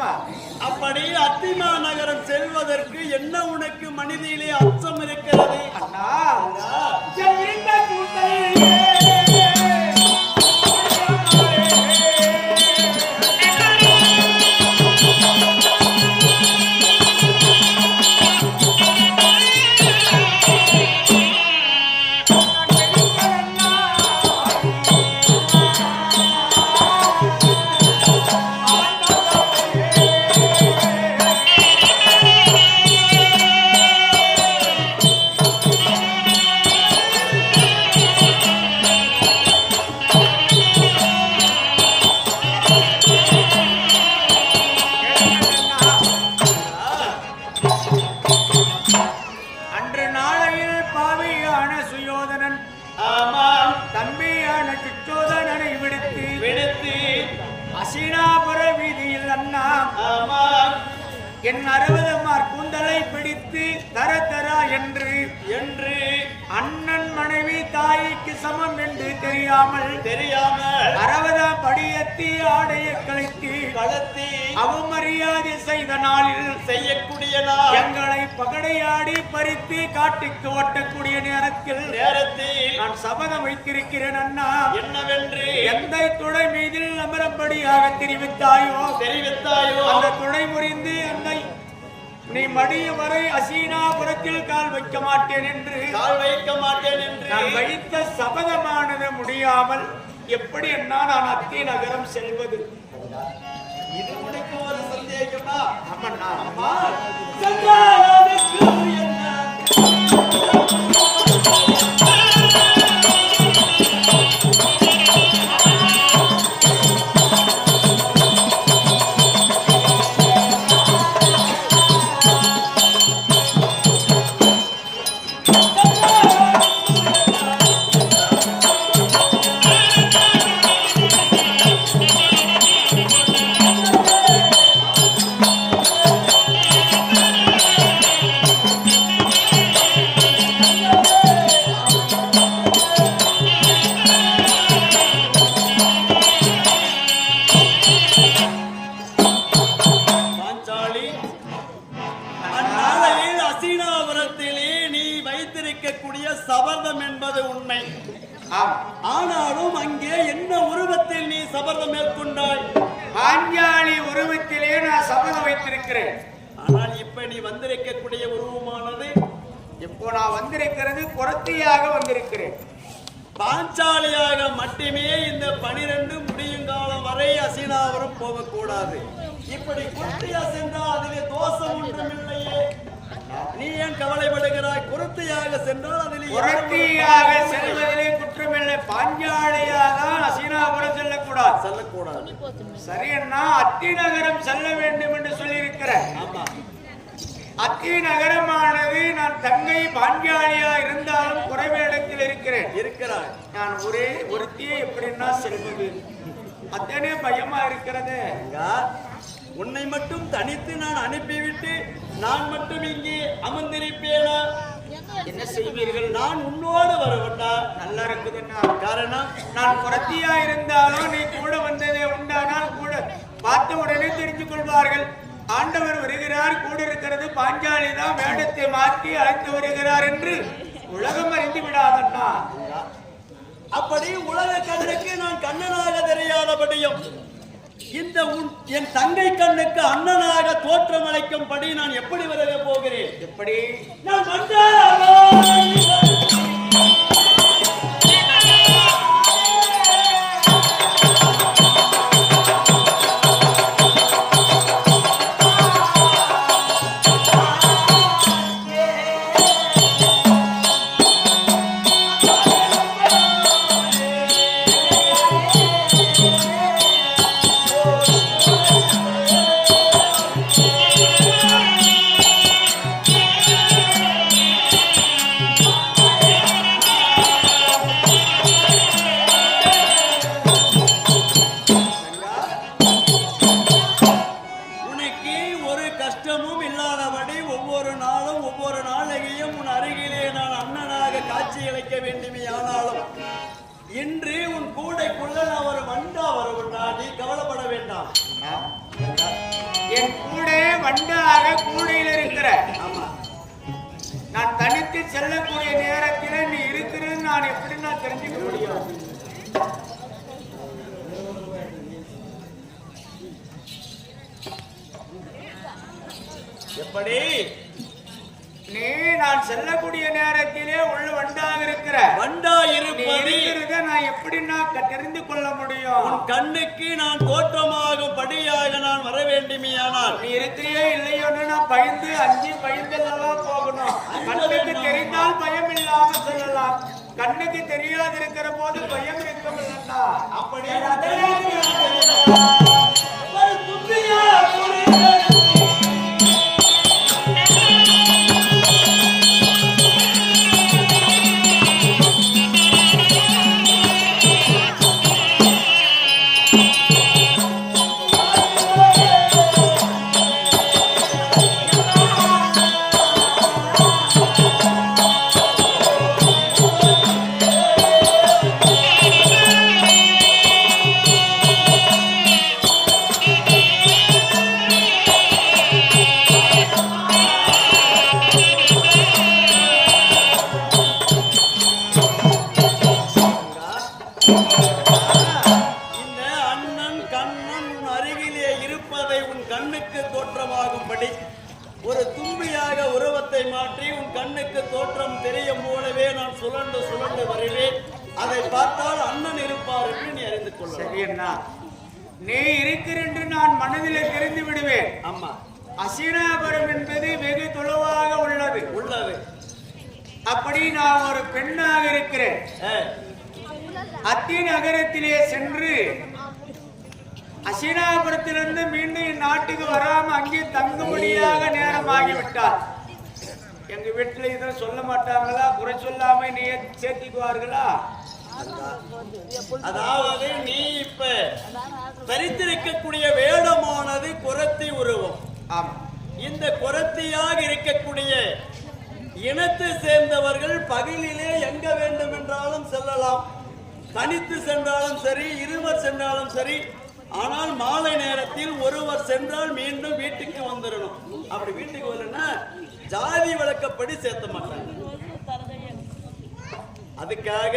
தெரியுமா அப்படி அத்திமா நகரம் செல்வதற்கு என்ன உனக்கு மனிதியிலே அச்சம் இருக்கிறது? அண்ணா அன்று நாளையில் பாவியான சுயோதனன் ஆமாம். தம்பியான விடுத்து விடுத்து. அசினாபுர வீதியில் அண்ணா. ஆமாம். என் அறுபதமார் கூந்தலை பிடித்து தர தரா என்று. என்று. அண்ணன் மனைவி தாய்க்கு சமம் என்று தெரியாமல் தெரியாமல் அறுபதாம் படியத்தி ஆடையை கலைத்து களத்தி அவமரியாதை செய்த நாளில் செய்யக்கூடிய நாள். எங்களை பகடையாடி பறித்து காட்டுக்கு ஓட்டக்கூடிய நேரத்தில் நேரத்தில் நான் சபதம் வைத்திருக்கிறேன் அண்ணா. என்னவென்று? எந்த துணை மீதில் அமரம்படியாக தெரிவித்தாயோ? தெரிவித்தாயோ? அந்த துணை முறிந்து என்னை நீ மடிய வரை அசீனாபுரத்தில் கால் வைக்க மாட்டேன் என்று கால் வைக்க மாட்டேன் என்று நான் வைத்த சபதமானது முடியாமல் எப்படி என்ன நான் அத்தி நகரம் செல்வது? இது உனக்கு ஒரு சந்தேகமா? ஆமண்ணா. அம்மா வைத்திருக்கக்கூடிய சபதம் என்பது உண்மை. ஆனாலும் அங்கே என்ன உருவத்தில் நீ சபதம் மேற்கொண்டாய்? பாஞ்சாலி உருவத்திலே நான் சபதம் வைத்திருக்கிறேன். ஆனால் இப்ப நீ வந்திருக்கக்கூடிய உருவமானது? இப்போ நான் வந்திருக்கிறது புறத்தியாக வந்திருக்கிறேன். பாஞ்சாலியாக மட்டுமே இந்த பனிரெண்டு முடியும் காலம் வரை அசீனாபுரம் போகக்கூடாது. இப்படி குர்த்தியா சென்றால் அதிலே தோஷம் ஒன்றும் இல்லையே நீ ஏன் கவலைப்படுகிறாய்? குருத்தியாக சென்றால் அதிலே புறத்தியாக செல்வதிலே குற்றமில்லை. பாஞ்சாலியாக தான் அசீனாபுரம் செல்லக்கூடாது. செல்லக்கூடாது. சரி அண்ணா அத்தி நகரம் செல்ல வேண்டும் என்று சொல்லியிருக்கிறேன். ஆமா. அத்தி நகரமானது நான் தங்கை பாஞ்சாலியா இருந்தாலும் குறைவேடத்தில் இருக்கிறேன். இருக்கிறாய். நான் ஒரே ஒருத்தியை எப்படின்னா செல்வது? அத்தனை பயமா இருக்கிறது. உன்னை மட்டும் தனித்து நான் அனுப்பிவிட்டு நான் மட்டும் இங்கே அமர்ந்திருப்பேனா? என்ன செய்வீர்கள்? நான் உன்னோடு வரவட்டா நல்லா இருக்குதுன்னா காரணம் நான் புறத்தியா இருந்தாலும் நீ கூட வந்ததே உண்டானால் கூட பார்த்த உடனே தெரிஞ்சு கொள்வார்கள். ஆண்டவர் வருகிறார் கூட இருக்கிறது பாஞ்சாலி தான் வேடத்தை மாற்றி அழைத்து வருகிறார் என்று உலகம் அறிந்து விடாதண்ணா. அப்படி உலக கண்ணுக்கு நான் கண்ணனாக தெரியாதபடியும் இந்த உன் என் தங்கை கண்ணுக்கு அண்ணனாக தோற்றம் அளிக்கும்படி நான் எப்படி வருக போகிறேன்? எப்படி? நான் வந்தாரோ கூட வண்டாக கூடையில் இருக்கிற. நான் தனித்து செல்லக்கூடிய நேரத்தில் நீ இருக்கிறன்னு நான் எப்படி நான் தெரிஞ்சுக்க முடியும் எப்படி? நீ நான் செல்லக்கூடிய நேரத்திலே இருக்கிற வண்டா நீ இருப்பது இருக்கிறத நான் எப்படி நான் தெரிந்து கொள்ள முடியும். உன் கண்ணுக்கு நான் தோற்றமாகும் படியாக நான் வர வேண்டுமேயானால் நீ இருக்கிறியோ இல்லையோன்னு நான் பயந்து அஞ்சு பயந்தல்லவா போகணும். கண்ணுக்கு தெரிந்தால் பயம் இல்லாம சொல்லலாம். கண்ணுக்கு தெரியாது இருக்கிற போது பயம் இருக்கவில்லைன்னா. அப்படி இந்த அண்ணன் கண்ணன் உன் அருகிலே இருப்பதை உன் கண்ணுக்கு தோற்றமாகும்படி ஒரு தும்பியாக உருவத்தை மாற்றி உன் கண்ணுக்கு தோற்றம் தெரியும் போலவே நான் சுழண்டு சுழண்டு வருவேன். அதை பார்த்தால் அண்ணன் இருப்பார் என்று நீ அறிந்து கொள்ளலாம். சரி அண்ணா. நீ இருக்கிறென்று நான் மனதிலே தெரிந்து விடுவேன். ஆமா. அசினாபுரம் என்பது வெகு தொலைவாக உள்ளது. உள்ளது. அப்படி நான் ஒரு பெண்ணாக இருக்கிறேன். அத்தி நகரத்திலே சென்று அசினாபுரத்திலிருந்து மீண்டும் என் நாட்டுக்கு வராம அங்கே தங்கும்படியாக நேரம் ஆகிவிட்டார் எங்க வீட்டுல இதை சொல்ல மாட்டாங்களா? குறை சொல்லாம நீ சேர்த்திக்குவார்களா? அதாவது நீ இப்ப தரித்திருக்கக்கூடிய வேடமானது குரத்தி உருவம். ஆமா. இந்த குரத்தியாக இருக்கக்கூடிய இனத்தை சேர்ந்தவர்கள் பகலிலே எங்க வேண்டும் என்றாலும் செல்லலாம். தனித்து சென்றாலும் சரி இருவர் சென்றாலும் சரி ஆனால் மாலை நேரத்தில் ஒருவர் சென்றால் மீண்டும் வீட்டுக்கு வந்துடணும் அப்படி வீட்டுக்கு வரலன்னா ஜாதி வழக்கப்படி சேர்த்த மாட்டாங்க. அதுக்காக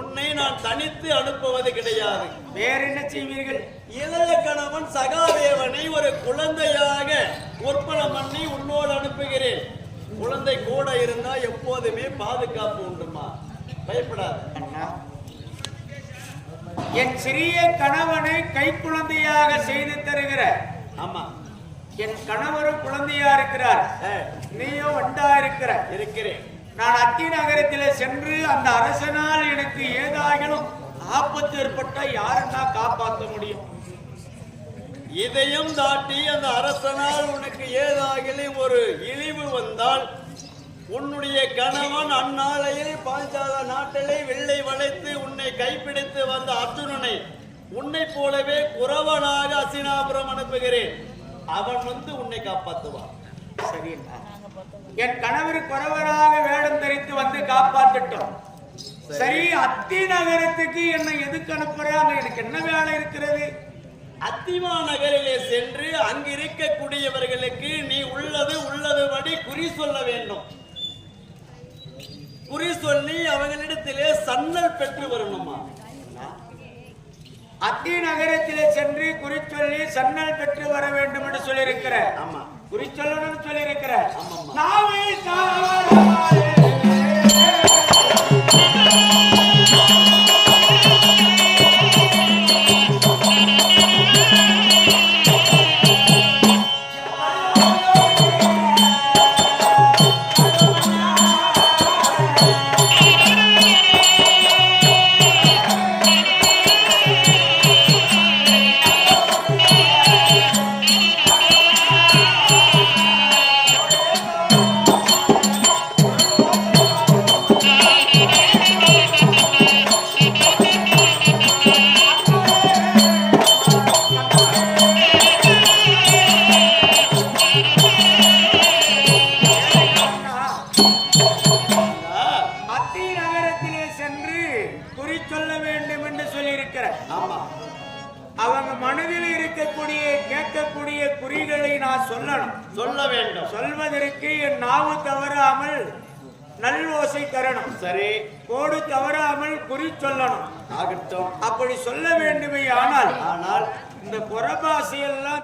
உன்னை நான் தனித்து அனுப்புவது கிடையாது. வேற என்ன செய்வீர்கள்? இளைய கணவன் சகாதேவனை ஒரு குழந்தையாக உற்பலம் பண்ணி உன்னோடு அனுப்புகிறேன். குழந்தை கூட இருந்தா எப்போதுமே பாதுகாப்பு உண்டுமா? பயப்படாத. அண்ணா என் சிறிய கணவனை கை குழந்தையாக செய்து தருகிற. ஆமா. என் கணவரும் குழந்தையா இருக்கிறார். ஏ, நீயும் வண்டா இருக்கிற. இருக்கிறேன். நான் அத்தி நகரத்திலே சென்று அந்த அரசனால் எனக்கு ஏதாகிலும் ஆபத்து ஏற்பட்டா யாருன்னா காப்பாற்ற முடியும்? இதையும் தாண்டி அந்த அரசனால் உனக்கு ஏதாகிலும் ஒரு இழிவு வந்தால் உன்னுடைய கணவன் அந்நாளையில் பாஞ்சால நாட்டிலே வெள்ளை வளைத்து உன்னை கைப்பிடித்து வந்த அர்ஜுனனை உன்னை போலவே குறவனாக அசினாபுரம் அனுப்புகிறேன். அவன் வந்து உன்னை காப்பாற்றுவான் சரி அண்ணா. என் கணவர் குறவராக வேடம் தரித்து வந்து காப்பாத்திட்டோம். சரி. அத்தி நகரத்துக்கு என்னை எதுக்கு அனுப்புறாங்க எனக்கு என்ன வேலை இருக்கிறது? அத்திமா நகரிலே சென்று அங்கு இருக்கக்கூடியவர்களுக்கு நீ உள்ளது உள்ளதுபடி குறி சொல்ல வேண்டும். குறி சொல்லி அவங்களிடத்திலே சன்னல் பெற்று வரணுமா? அத்தி நகரத்திலே சென்று குறிச்சொல்லி சன்னல் பெற்று வர வேண்டும் என்று சொல்லியிருக்கிற ஆமா. குறிச்சொல்லணும்னு சொல்லியிருக்கிற ஆமாம்மா. குறி சொல்ல வேண்டும் என்று சொல்லியிருக்கிறார். அவங்க மனதில் இருக்கக்கூடிய கேட்கக்கூடிய குறிகளை நான் சொல்லணும். சொல்ல வேண்டும். சொல்வதற்கு என் நாவு தவறாமல் நல் ஓசை தரணும். சரி. கோடு தவறாமல் குறி சொல்லணும். ஆகட்டும். அப்படி சொல்ல வேண்டுமே ஆனால் ஆனால் இந்த புறபாசையெல்லாம்